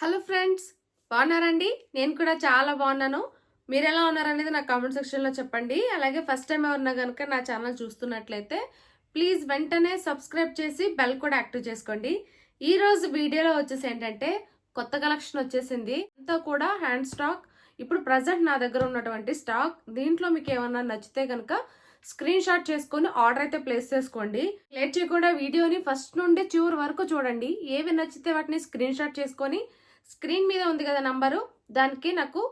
Hello friends బాగున్నారండి? నేను కూడా చాలా బాగున్నాను. మీరు ఎలా ఉన్నారనేది నా కామెంట్ సెక్షన్లో చెప్పండి. అలాగే ఫస్ట్ టైం ఎవరన్నా కనుక నా ఛానల్ చూస్తున్నట్లయితే ప్లీజ్ వెంటనే సబ్స్క్రైబ్ చేసి బెల్ కూడా యాక్టివ్ చేసుకోండి. ఈ రోజు వీడియోలో వచ్చేసి ఏంటంటే కొత్త కలెక్షన్ వచ్చేసింది. అంతా కూడా హ్యాండ్ స్టాక్. ఇప్పుడు ప్రజెంట్ నా దగ్గర ఉన్నటువంటి స్టాక్. దీంట్లో మీకు ఏమన్నా నచ్చితే కనుక స్క్రీన్ షాట్ చేసుకొని ఆర్డర్ అయితే ప్లేస్ చేసుకోండి. లేట్ చేయకుండా వీడియోని ఫస్ట్ నుండి చివరి వరకు చూడండి. ఏవి నచ్చితే వాటిని స్క్రీన్ షాట్ చేసుకొని స్క్రీన్ మీద ఉంది కదా నంబరు దానికి నాకు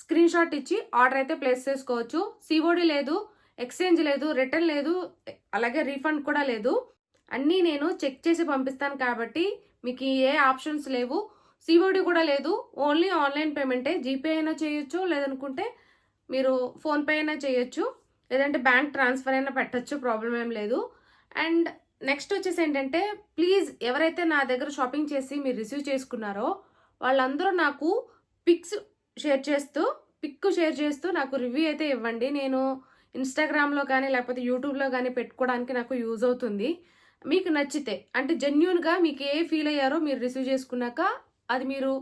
స్క్రీన్ షాట్ ఇచ్చి ఆర్డర్ అయితే ప్లేస్ చేసుకోవచ్చు. సిఓడి లేదు ఎక్స్చేంజ్ లేదు రిటర్న్ లేదు అలాగే రీఫండ్ కూడా లేదు. అన్నీ నేను చెక్ చేసి పంపిస్తాను కాబట్టి మీకు ఏ ఆప్షన్స్ లేవు. సిఓడి కూడా లేదు ఓన్లీ ఆన్లైన్ పేమెంటే. జీపే అయినా చేయొచ్చు లేదనుకుంటే మీరు ఫోన్పే అయినా చేయొచ్చు. లేదంటే బ్యాంక్ ట్రాన్స్ఫర్ అయినా పెట్టచ్చు ప్రాబ్లం ఏం లేదు. అండ్ నెక్స్ట్ వచ్చేసి ఏంటంటే ప్లీజ్ ఎవరైతే నా దగ్గర షాపింగ్ చేసి మీరు రిసీవ్ చేసుకున్నారో వాళ్ళందరూ నాకు పిక్స్ షేర్ చేస్తూ పిక్ షేర్ చేస్తూ నాకు రివ్యూ అయితే ఇవ్వండి. నేను ఇన్స్టాగ్రామ్లో కానీ లేకపోతే యూట్యూబ్లో కానీ పెట్టుకోవడానికి నాకు యూజ్ అవుతుంది. మీకు నచ్చితే అంటే జెన్యున్గా మీకు ఏ ఫీల్ అయ్యారో మీరు రిసీవ్ చేసుకున్నాక అది మీరు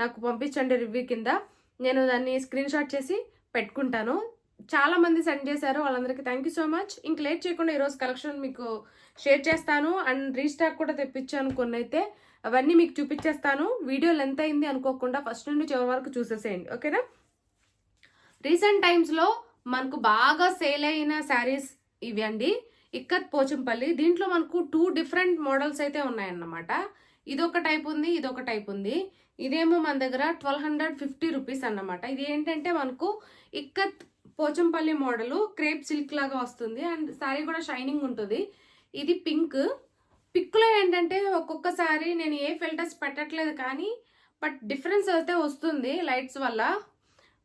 నాకు పంపించండి రివ్యూ కింద. నేను దాన్ని స్క్రీన్ షాట్ చేసి పెట్టుకుంటాను. చాలా మంది సెండ్ చేశారు. వాళ్ళందరికీ థ్యాంక్ యూ సో మచ్. ఇంక లేట్ చేయకుండా ఈరోజు కలెక్షన్ మీకు షేర్ చేస్తాను. అండ్ రీస్టాక్ కూడా తెప్పించాను కొన్ని అయితే అవన్నీ మీకు చూపించేస్తాను. వీడియో లెంత్ అయింది అనుకోకుండా ఫస్ట్ నుండి చివరి వరకు చూసేసేయండి. ఓకేనా? రీసెంట్ టైమ్స్లో మనకు బాగా సేల్ అయిన శారీస్ ఇవి అండి. ఇక్కత్ పోచంపల్లి. దీంట్లో మనకు టూ డిఫరెంట్ మోడల్స్ అయితే ఉన్నాయన్నమాట. ఇదొక టైప్ ఉంది ఇదొక టైప్ ఉంది. ఇదేమో మన దగ్గర ట్వెల్వ్ హండ్రెడ్ ఫిఫ్టీ రూపీస్ అన్నమాట. ఇది ఏంటంటే మనకు ikat Pochampally model crepe silk లాగా వస్తుంది. అండ్ శారీ కూడా షైనింగ్ ఉంటుంది. ఇది పింక్ పిక్లో ఏంటంటే ఒక్కొక్కసారి నేను ఏ ఫిల్టర్స్ పెట్టట్లేదు కానీ బట్ డిఫరెన్స్ అయితే వస్తుంది లైట్స్ వల్ల.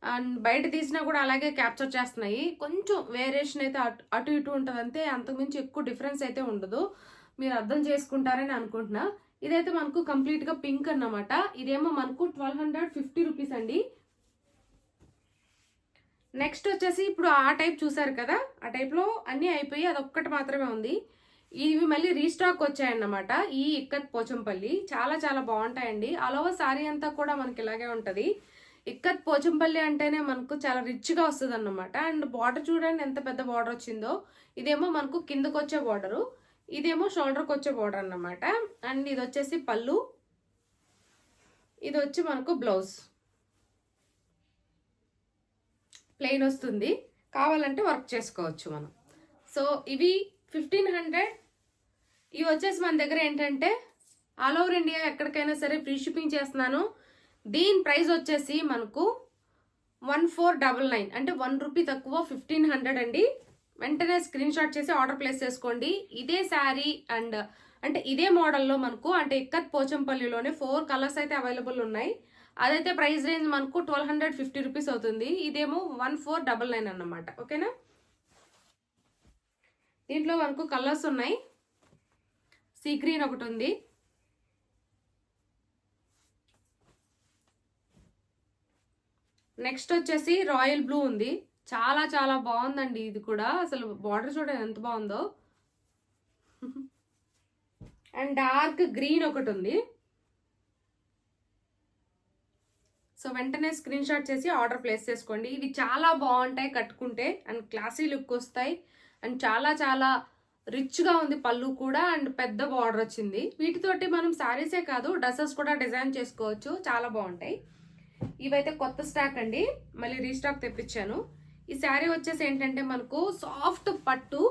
అండ్ బయట తీసినా కూడా అలాగే క్యాప్చర్ చేస్తున్నాయి. కొంచెం వేరియేషన్ అయితే అటు అటు ఇటు ఉంటుంది అంతే అంతకుమించి ఎక్కువ డిఫరెన్స్ అయితే ఉండదు. మీరు అర్థం చేసుకుంటారని అనుకుంటున్నా. ఇదైతే మనకు కంప్లీట్గా పింక్ అన్నమాట. ఇదేమో మనకు ట్వెల్వ్ హండ్రెడ్ ఫిఫ్టీ రూపీస్ అండి. నెక్స్ట్ వచ్చేసి ఇప్పుడు ఆ టైప్ చూసారు కదా? ఆ టైప్లో అన్నీ అయిపోయి అదొక్కటి మాత్రమే ఉంది. ఇవి మళ్ళీ రీస్టాక్ వచ్చాయన్నమాట. ఈ ఇక్కత్ పోచంపల్లి చాలా చాలా బాగుంటాయండి. ఆల్ సారీ అంతా కూడా మనకి ఇలాగే ఉంటుంది. ఇక్కత్ పోచంపల్లి అంటేనే మనకు చాలా రిచ్గా వస్తుంది అనమాట అండ్ బార్డర్ చూడండి ఎంత పెద్ద బార్డర్ వచ్చిందో. ఇదేమో మనకు కిందకు వచ్చే బార్డరు. ఇదేమో షోల్డర్కి వచ్చే బార్డర్ అన్నమాట అండ్ ఇది వచ్చేసి పళ్ళు. ఇది వచ్చి మనకు బ్లౌజ్. ప్లెయిన్ వస్తుంది. కావాలంటే వర్క్ చేసుకోవచ్చు మనం. సో ఇవి ఫిఫ్టీన్ హండ్రెడ్ ఇవి వచ్చేసి మన దగ్గర ఏంటంటే ఆల్ ఓవర్ ఇండియా ఎక్కడికైనా సరే ఫ్రీ షిప్పింగ్ చేస్తున్నాను. దీని ప్రైస్ వచ్చేసి మనకు వన్ ఫోర్ డబల్ నైన్ అంటే వన్ రూపీ తక్కువ ఫిఫ్టీన్ హండ్రెడ్ అండి. వెంటనే స్క్రీన్ షాట్ చేసి ఆర్డర్ ప్లేస్ చేసుకోండి. ఇదే శారీ అండ్ అంటే ఇదే మోడల్లో మనకు అంటే ఇక్కత్ పోచంపల్లిలోనే ఫోర్ కలర్స్ అయితే అవైలబుల్ ఉన్నాయి. అదైతే ప్రైస్ రేంజ్ మనకు ట్వెల్వ్ హండ్రెడ్ ఫిఫ్టీ రూపీస్ అవుతుంది. ఇదేమో వన్ ఫోర్ డబల్ నైన్ అన్నమాట. ఓకేనా? దీంట్లో మనకు కలర్స్ ఉన్నాయి. సీ గ్రీన్ ఒకటి ఉంది. నెక్స్ట్ వచ్చేసి రాయల్ బ్లూ ఉంది. చాలా చాలా బాగుందండి ఇది కూడా. అసలు బార్డర్ చూడండి ఎంత బాగుందో. అండ్ డార్క్ గ్రీన్ ఒకటి ఉంది. సో వెంటనే స్క్రీన్ షాట్ చేసి ఆర్డర్ ప్లేస్ చేసుకోండి. ఇవి చాలా బాగుంటాయి కట్టుకుంటే అండ్ క్లాసీ లుక్ వస్తాయి. అండ్ చాలా చాలా రిచ్గా ఉంది పళ్ళు కూడా అండ్ పెద్ద బార్డర్ వచ్చింది. వీటితోటి మనం శారీసే కాదు డ్రెస్సెస్ కూడా డిజైన్ చేసుకోవచ్చు. చాలా బాగుంటాయి. ఇవైతే కొత్త స్టాక్ అండి. మళ్ళీ రీస్టాక్ తెప్పించాను. ఈ శారీ వచ్చేసి ఏంటంటే మనకు సాఫ్ట్ పట్టు.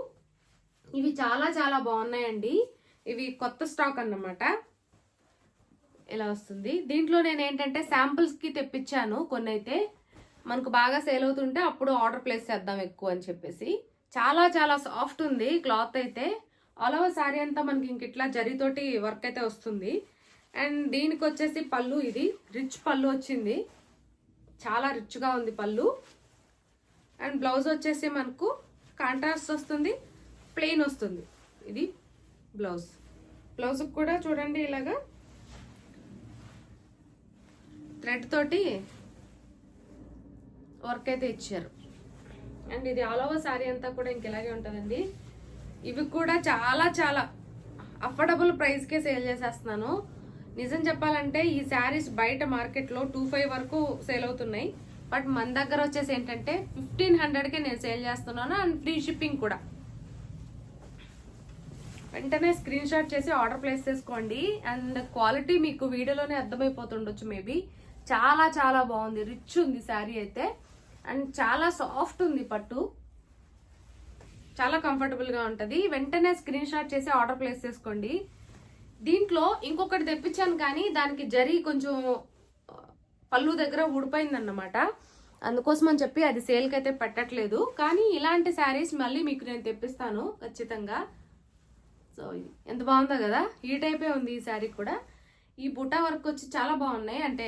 ఇవి చాలా చాలా బాగున్నాయండి. ఇవి కొత్త స్టాక్ అన్నమాట. ఇలా వస్తుంది? దీంట్లో నేను ఏంటంటే శాంపుల్స్కి తెప్పించాను కొన్ని అయితే మనకు బాగా సేల్ అవుతుంటే అప్పుడు ఆర్డర్ ప్లేస్ చేద్దాం ఎక్కువ అని చెప్పేసి. చాలా చాలా సాఫ్ట్ ఉంది క్లాత్ అయితే. ఆల్ ఓవర్ శారీ అంతా మనకి ఇంక ఇట్లా జరీతోటి వర్క్ అయితే వస్తుంది. అండ్ దీనికి వచ్చేసి పళ్ళు ఇది. రిచ్ పళ్ళు వచ్చింది. చాలా రిచ్గా ఉంది పళ్ళు. అండ్ బ్లౌజ్ వచ్చేసి మనకు కాంట్రాస్ట్ వస్తుంది ప్లెయిన్ వస్తుంది. ఇది బ్లౌజ్ బ్లౌజ్ కూడా చూడండి ఇలాగా. థ్రెడ్ తోటి వర్క్ అయితే ఇచ్చారు. అండ్ ఇది ఆల్ ఓవర్ శారీ అంతా కూడా ఇంకెలాగే ఉంటుందండి. ఇవి కూడా చాలా చాలా అఫోర్డబుల్ ప్రైస్కే సేల్ చేసేస్తున్నాను. నిజం చెప్పాలంటే ఈ శారీస్ బయట మార్కెట్లో టూ ఫైవ్ వరకు సేల్ అవుతున్నాయి. బట్ మన దగ్గర వచ్చేసి ఏంటంటే ఫిఫ్టీన్ హండ్రెడ్కే నేను సేల్ చేస్తున్నాను అండ్ ఫ్రీ షిప్పింగ్ కూడా. వెంటనే స్క్రీన్ షాట్ చేసి ఆర్డర్ ప్లేస్ చేసుకోండి. అండ్ క్వాలిటీ మీకు వీడియోలోనే అర్థమైపోతుండొచ్చు మేబీ. చాలా చాలా బాగుంది. రిచ్ ఉంది శారీ అయితే. అండ్ చాలా సాఫ్ట్ ఉంది పట్టు. చాలా కంఫర్టబుల్గా ఉంటుంది. వెంటనే స్క్రీన్ షాట్ చేసి ఆర్డర్ ప్లేస్ చేసుకోండి. దీంట్లో ఇంకొకటి తెప్పించాను కానీ దానికి జరి కొంచెం పళ్ళు దగ్గర ఊడిపోయింది అన్నమాట అందుకోసం అని చెప్పి అది సేల్కి అయితే పెట్టట్లేదు. కానీ ఇలాంటి శారీస్ మళ్ళీ మీకు నేను తెప్పిస్తాను ఖచ్చితంగా. సో ఇది ఎంత బాగుందో కదా? ఈ టైపే ఉంది ఈ శారీ కూడా. ఈ బుటా వర్క్ వచ్చి చాలా బాగున్నాయి. అంటే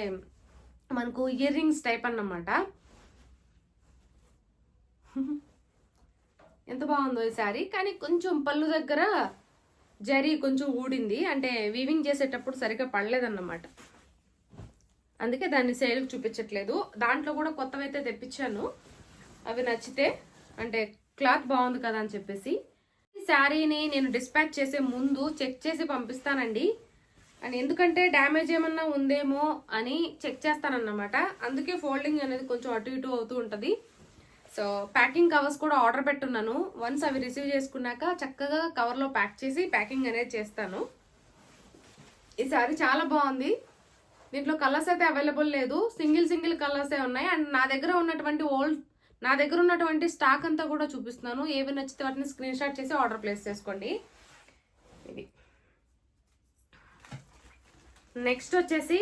మనకు ఇయర్ రింగ్స్ టైప్ అన్నమాట. ఎంత బాగుందో ఈ శారీ. కానీ కొంచెం పళ్ళు దగ్గర జరీ కొంచెం ఊడింది. అంటే వీవింగ్ చేసేటప్పుడు సరిగ్గా పడలేదన్నమాట. అందుకే దాన్ని సేల్కి చూపించట్లేదు. దాంట్లో కూడా కొత్తవైతే తెప్పించాను. అవి నచ్చితే అంటే క్లాత్ బాగుంది కదా అని చెప్పేసి. ఈ శారీని నేను డిస్పాచ్ చేసే ముందు చెక్ చేసి పంపిస్తానండి. అండ్ ఎందుకంటే డ్యామేజ్ ఏమన్నా ఉందేమో అని చెక్ చేస్తానన్నమాట. అందుకే ఫోల్డింగ్ అనేది కొంచెం అటు ఇటు అవుతూ ఉంటుంది. సో ప్యాకింగ్ కవర్స్ కూడా ఆర్డర్ పెట్టున్నాను. వన్స్ అవి రిసీవ్ చేసుకున్నాక చక్కగా కవర్లో ప్యాక్ చేసి ప్యాకింగ్ అనేది చేస్తాను. ఈ సారీ చాలా బాగుంది. దీంట్లో కలర్స్ అయితే అవైలబుల్ లేదు. సింగిల్ సింగిల్ కలర్సే ఉన్నాయి. అండ్ నా దగ్గర ఉన్నటువంటి ఓల్డ్ నా దగ్గర ఉన్నటువంటి స్టాక్ అంతా కూడా చూపిస్తున్నాను. ఏవి నచ్చితే వాటిని స్క్రీన్ షాట్ చేసి ఆర్డర్ ప్లేస్ చేసుకోండి. ఇది. నెక్స్ట్ వచ్చేసి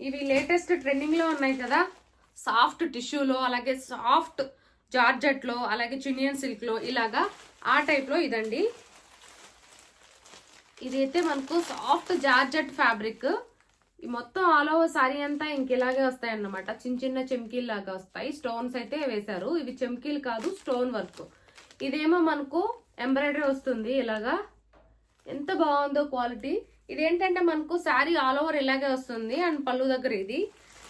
ఇవి లేటెస్ట్ ట్రెండింగ్లో ఉన్నాయి కదా. సాఫ్ట్ టిష్యూలో అలాగే సాఫ్ట్ జార్జెట్లో అలాగే చినియన్ సిల్క్లో ఇలాగా ఆ టైప్లో ఇదండి. ఇదైతే మనకు సాఫ్ట్ జార్జెట్ ఫ్యాబ్రిక్. ఈ మొత్తం ఆల్ ఓవర్ సారీ అంతా ఇంకెలాగే వస్తాయి అన్నమాట చిన్న చిన్న చెమ్కీలు లాగా వస్తాయి. స్టోన్స్ అయితే వేశారు. ఇవి చెమ్కీలు కాదు స్టోన్ వర్క్. ఇదేమో మనకు ఎంబ్రాయిడరీ వస్తుంది ఇలాగా. ఎంత బాగుందో క్వాలిటీ. ఇదేంటంటే మనకు శారీ ఆల్ ఓవర్ ఇలాగే వస్తుంది అండ్ పళ్ళు దగ్గర ఇది.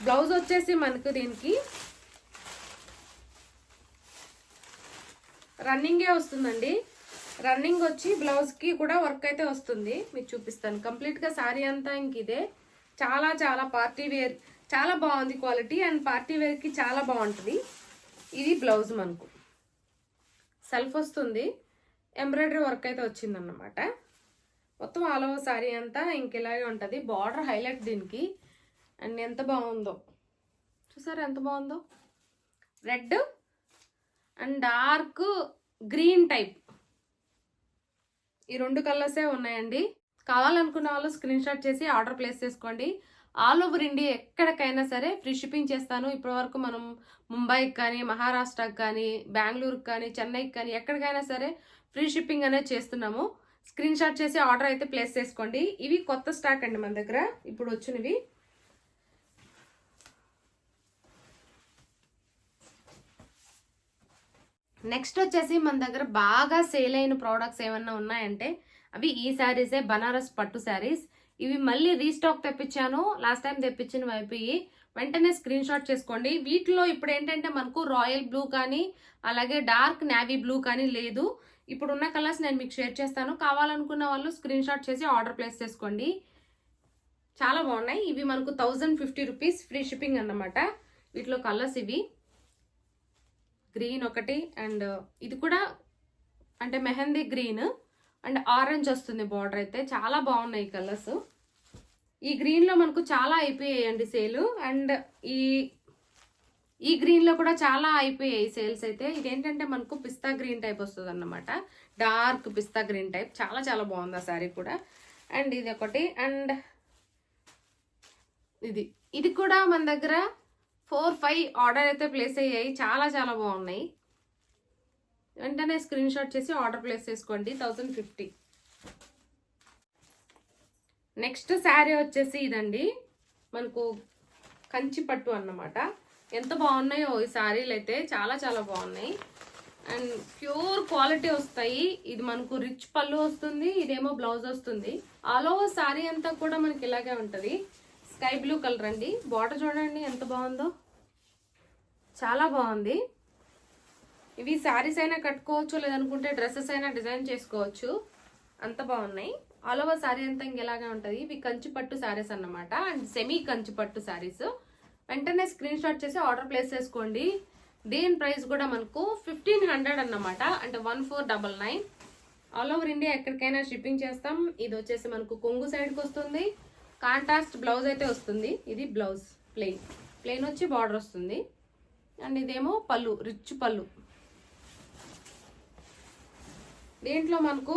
బ్లౌజ్ వచ్చేసి మనకు దీనికి రన్నింగే వస్తుందండి. రన్నింగ్ వచ్చి బ్లౌజ్కి కూడా వర్క్ అయితే వస్తుంది. మీకు చూపిస్తాను. కంప్లీట్గా శారీ అంతా ఇంక ఇదే. చాలా చాలా పార్టీ వేర్ చాలా బాగుంది క్వాలిటీ అండ్ పార్టీ వేర్కి చాలా బాగుంటుంది. ఇది బ్లౌజ్ మనకు. సెల్ఫ్ వస్తుంది. ఎంబ్రాయిడరీ వర్క్ అయితే వచ్చిందన్నమాట. మొత్తం ఆల్ ఓవర్ శారీ అంతా ఇంక ఇలాగే ఉంటుంది. బార్డర్ హైలైట్ దీనికి. అండ్ ఎంత బాగుందో. చూసారా ఎంత బాగుందో? Red and dark green type ఈ రెండు కలర్సే ఉన్నాయండి. కావాలనుకున్న వాళ్ళు స్క్రీన్ షాట్ చేసి ఆర్డర్ ప్లేస్ చేసుకోండి. ఆల్ ఓవర్ ఇండియా ఎక్కడికైనా సరే ఫ్రీ షిప్పింగ్ చేస్తాను. ఇప్పటివరకు మనం ముంబైకి కానీ మహారాష్ట్రకి కానీ బెంగళూరుకి కానీ చెన్నైకి కానీ ఎక్కడికైనా సరే ఫ్రీ షిప్పింగ్ అనేది చేస్తున్నాము. స్క్రీన్ షాట్ చేసి ఆర్డర్ అయితే ప్లేస్ చేసుకోండి. ఇవి కొత్త స్టాక్ అండి మన దగ్గర. ఇప్పుడు వచ్చినవి. నెక్స్ట్ వచ్చేసి మన దగ్గర బాగా సేల్ అయిన ప్రోడక్ట్స్ ఏమన్నా ఉన్నాయంటే అవి ఈ శారీసే బనారస్ పట్టు శారీస్ ఇవి మళ్ళీ రీస్టాక్ తెప్పించాను. లాస్ట్ టైం తెప్పించిన అయిపోయి వెంటనే స్క్రీన్ షాట్ చేసుకోండి. వీటిలో ఇప్పుడు ఏంటంటే మనకు రాయల్ బ్లూ కానీ అలాగే డార్క్ నావీ బ్లూ కానీ లేదు. ఇప్పుడున్న కలర్స్ నేను మీకు షేర్ చేస్తాను. కావాలనుకున్న వాళ్ళు స్క్రీన్ షాట్ చేసి ఆర్డర్ ప్లేస్ చేసుకోండి. చాలా బాగున్నాయి. ఇవి మనకు thousand fifty rupees free shipping అన్నమాట. వీటిలో కలర్స్ ఇవి. గ్రీన్ ఒకటి అండ్ ఇది కూడా అంటే మెహందీ గ్రీన్ అండ్ ఆరెంజ్ వస్తుంది బార్డర్ అయితే. చాలా బాగున్నాయి కలర్స్. ఈ గ్రీన్లో మనకు చాలా అయిపోయాయండి సేల్ అండ్ ఈ ఈ గ్రీన్లో కూడా చాలా అయిపోయాయి సేల్స్ అయితే. ఇదేంటంటే మనకు పిస్తా గ్రీన్ టైప్ వస్తుంది అన్నమాట డార్క్ పిస్తా గ్రీన్ టైప్. చాలా చాలా బాగుంది ఆ శారీ కూడా. అండ్ ఇది ఒకటి అండ్ ఇది ఇది కూడా మన దగ్గర ఫోర్ ఫైవ్ ఆర్డర్ అయితే ప్లేస్ అయ్యాయి. చాలా చాలా బాగున్నాయి. వెంటనే స్క్రీన్ షాట్ చేసి ఆర్డర్ ప్లేస్ చేసుకోండి. Thousand fifty. నెక్స్ట్ శారీ వచ్చేసి ఇదండి. మనకు కంచి పట్టు అన్నమాట. ఎంత బాగున్నాయో ఈ శారీలు అయితే. చాలా చాలా బాగున్నాయి. అండ్ ప్యూర్ క్వాలిటీ వస్తాయి. ఇది మనకు రిచ్ పళ్ళు వస్తుంది. ఇదేమో బ్లౌజ్ వస్తుంది. ఆల్ ఓవర్ శారీ అంతా కూడా మనకి ఇలాగే ఉంటుంది. స్కై బ్లూ కలర్ అండి. బార్డర్ చూడండి ఎంత బాగుందో. చాలా బాగుంది. ఇవి శారీస్ అయినా కట్టుకోవచ్చు లేదనుకుంటే డ్రెస్సెస్ అయినా డిజైన్ చేసుకోవచ్చు. అంత బాగున్నాయి. ఆల్ ఓవర్ శారీ అంతా ఇంకెలాగే ఉంటుంది? ఇవి కంచి పట్టు శారీస్ అన్నమాట. అండ్ సెమీ కంచి పట్టు శారీస్. వెంటనే స్క్రీన్ షాట్ చేసి ఆర్డర్ ప్లేస్ చేసుకోండి. దీని ప్రైస్ కూడా మనకు ఫిఫ్టీన్ హండ్రెడ్ అన్నమాట. అంటే one four double nine all over India ఎక్కడికైనా షిప్పింగ్ చేస్తాం. ఇది వచ్చేసి మనకు కొంగు సైడ్కి వస్తుంది కాంట్రాస్ట్ బ్లౌజ్ అయితే వస్తుంది. ఇది బ్లౌజ్ ప్లెయిన్. ప్లెయిన్ వచ్చి బార్డర్ వస్తుంది. అండ్ ఇదేమో పళ్ళు రిచ్ పళ్ళు. దీంట్లో మనకు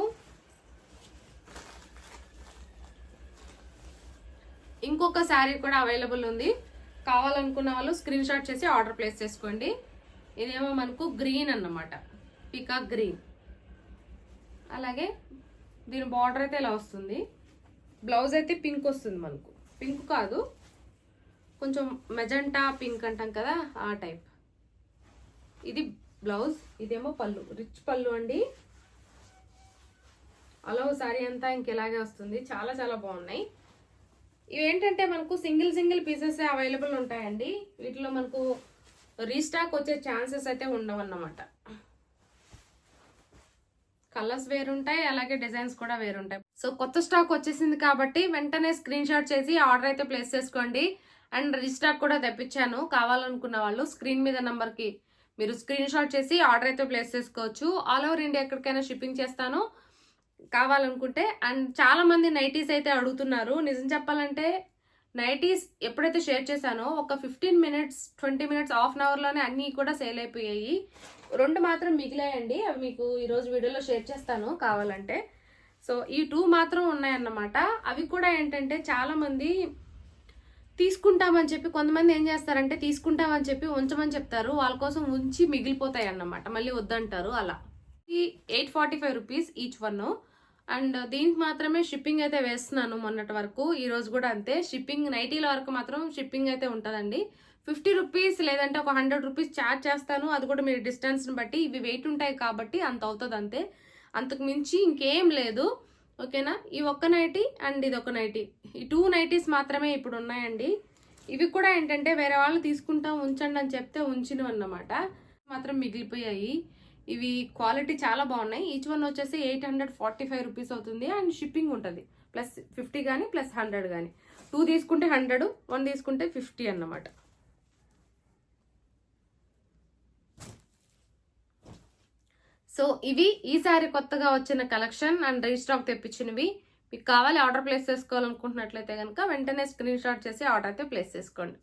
ఇంకొక శారీ కూడా అవైలబుల్ ఉంది. కావాలనుకున్న వాళ్ళు స్క్రీన్ షాట్ చేసి ఆర్డర్ ప్లేస్ చేసుకోండి. ఇదేమో మనకు గ్రీన్ అన్నమాట. Peacock green. అలాగే దీని బార్డర్ అయితే ఇలా వస్తుంది. బ్లౌజ్ అయితే పింక్ వస్తుంది మనకు. పింక్ కాదు. కొంచెం మెజంటా పింక్ అంటాం కదా ఆ టైప్ ఇది బ్లౌజ్ ఇదేమో పళ్ళు. రిచ్ పళ్ళు అండి. అలో సారీ అంతా ఇంకెలాగే వస్తుంది. చాలా చాలా బాగున్నాయి. ఇవేంటంటే మనకు సింగిల్ సింగిల్ పీసెస్ అవైలబుల్ ఉంటాయండి. వీటిలో మనకు రీస్టాక్ వచ్చే ఛాన్సెస్ అయితే ఉండవన్నమాట. కలర్స్ వేరుంటాయి అలాగే డిజైన్స్ కూడా వేరుంటాయి. సో కొత్త స్టాక్ వచ్చేసింది కాబట్టి వెంటనే స్క్రీన్ షాట్ చేసి ఆర్డర్ అయితే ప్లేస్ చేసుకోండి. అండ్ రిజిస్టర్ కూడా తెప్పించాను. కావాలనుకున్న వాళ్ళు స్క్రీన్ మీద నెంబర్కి మీరు స్క్రీన్ షాట్ చేసి ఆర్డర్ అయితే ప్లేస్ చేసుకోవచ్చు. ఆల్ ఓవర్ ఇండియా ఎక్కడికైనా షిప్పింగ్ చేస్తాను. కావాలనుకుంటే అండ్ చాలామంది నైటీస్ అయితే అడుగుతున్నారు. నిజం చెప్పాలంటే నైటీస్ ఎప్పుడైతే షేర్ చేశానో ఒక fifteen minutes twenty minutes half an అవర్లోనే అన్నీ కూడా సేల్ అయిపోయాయి. రెండు మాత్రం మిగిలాయండి. అవి మీకు ఈరోజు వీడియోలో షేర్ చేస్తాను కావాలంటే. సో ఈ టూ మాత్రం ఉన్నాయన్నమాట. అవి కూడా ఏంటంటే చాలామంది తీసుకుంటామని చెప్పి కొంతమంది ఏం చేస్తారంటే తీసుకుంటామని చెప్పి ఉంచమని చెప్తారు. వాళ్ళ కోసం ఉంచి మిగిలిపోతాయి అన్నమాట మళ్ళీ వద్దంటారు అలా. ఈ eight forty five rupees each one. And దీనికి మాత్రమే షిప్పింగ్ అయితే వేస్తున్నాను మొన్నటి వరకు. ఈ రోజు కూడా అంతే. షిప్పింగ్ నైటీల వరకు మాత్రం షిప్పింగ్ అయితే ఉంటుందండి. ఫిఫ్టీ రూపీస్ లేదంటే ఒక హండ్రెడ్ రూపీస్ ఛార్జ్ చేస్తాను. అది కూడా మీరు డిస్టెన్స్ని బట్టి ఇవి వెయిట్ ఉంటాయి కాబట్టి అంత అవుతుంది అంతే. అంతకు మించి ఇంకేం లేదు. ఓకేనా? ఈ ఒక్క నైటీ అండ్ ఇది ఒక నైటీ. ఈ టూ నైటీస్ మాత్రమే ఇప్పుడు ఉన్నాయండి. ఇవి కూడా ఏంటంటే వేరే వాళ్ళు తీసుకుంటాం ఉంచండి అని చెప్తే ఉంచినవి అన్నమాట మాత్రం మిగిలిపోయాయి. ఇవి క్వాలిటీ చాలా బాగున్నాయి. ఈచ్ వన్ వచ్చేసి eight hundred forty five rupees అవుతుంది అండ్ షిప్పింగ్ ఉంటుంది. ప్లస్ ఫిఫ్టీ కానీ ప్లస్ హండ్రెడ్ కానీ టూ తీసుకుంటే హండ్రెడ్ వన్ తీసుకుంటే ఫిఫ్టీ అన్నమాట. సో ఇవి ఈసారి కొత్తగా వచ్చిన కలెక్షన్ అండ్ రీస్టాక్ తెప్పించినవి. మీకు కావాలి ఆర్డర్ ప్లేస్ చేసుకోవాలనుకుంటున్నట్లయితే కనుక వెంటనే స్క్రీన్ షాట్ చేసి ఆర్డర్ అయితే ప్లేస్ చేసుకోండి.